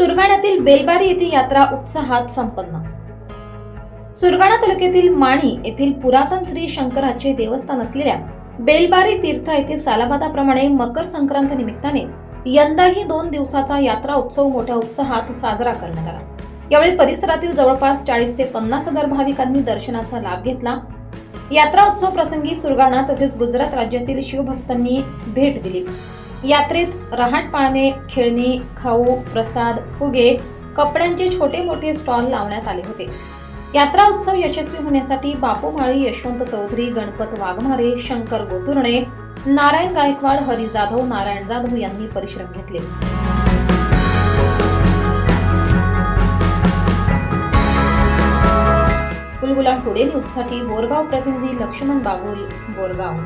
सुरगाण्यातील बेलबारी येथील यात्रा उत्साहात संपन्न. सुरगाणा तालुक्यातील माणी येथील पुरातन श्री शंकराचे देवस्थान असलेल्या बेलबारी तीर्थ येथे सालाबादाप्रमाणे मकर संक्रांत निमित्ताने यंदाही दोन दिवसाचा यात्रा उत्सव मोठ्या उत्साहात साजरा करण्यात आला. यावेळी परिसरातील जवळपास चाळीस ते पन्नास हजार भाविकांनी दर्शनाचा लाभ घेतला. यात्रा उत्सव प्रसंगी सुरगाणा तसेच गुजरात राज्यातील शिवभक्तांनी भेट दिली. यात्रेत रहाटपाळणे खेळणी खाऊ प्रसाद फुगे कपड्यांचे छोटे मोठे स्टॉल लावण्यात आले होते. यात्रा उत्सव यशस्वी होण्यासाठी बापू माळी यशवंत चौधरी गणपत वाघमारे शंकर गोतुर्णे नारायण गायकवाड हरी जाधव नारायण जाधव यांनी परिश्रम घेतले. कुलगुलाम टुडे न्यूजसाठी बोरगाव प्रतिनिधी लक्ष्मण बागुल बोरगाव.